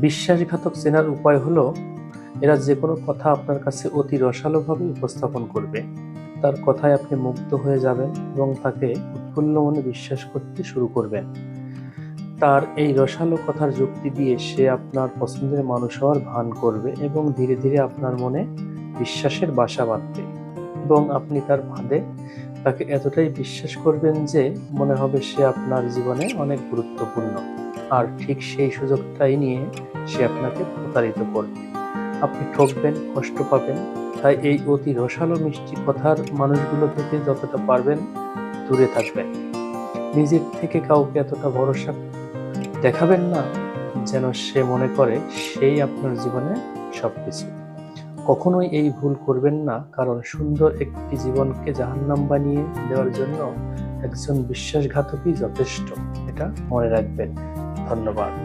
বিশ্বাসঘাতক চেনার উপায় হলো, এরা যে কোনো কথা আপনার কাছে অতি রসালোভাবে উপস্থাপন করবে। তার কথায় আপনি মুগ্ধ হয়ে যাবেন এবং তাকে উৎফুল্ল মনে বিশ্বাস করতে শুরু করবেন। তার এই রসালো কথার যুক্তি দিয়ে সে আপনার পছন্দের মানুষ হওয়ার ভান করবে এবং ধীরে ধীরে আপনার মনে বিশ্বাসের বাসা বাঁধবে। এবং আপনি তার ফাঁদে তাকে এতটাই বিশ্বাস করবেন যে মনে হবে সে আপনার জীবনে অনেক গুরুত্বপূর্ণ। আর ঠিক সেই সুযোগটাই নিয়ে সে আপনাকে প্রতারিত করবে। আপনি ঠকবেন, কষ্ট পাবেন, তাই এই অতি রসালো মিষ্টি কথার মানুষগুলো থেকে যতটা পারবেন দূরে থাকবেন। নিজের থেকে কাউকে এতটা ভরসা দেখাবেন না যেন সে মনে করে সেই আপনার জীবনে সবকিছু। কখনোই এই ভুল করবেন না, কারণ সুন্দর একটি জীবনকে জাহান্নাম বানিয়ে দেওয়ার জন্য একজন বিশ্বাসঘাতকই যথেষ্ট, এটা মনে রাখবেন। ধন্যবাদ।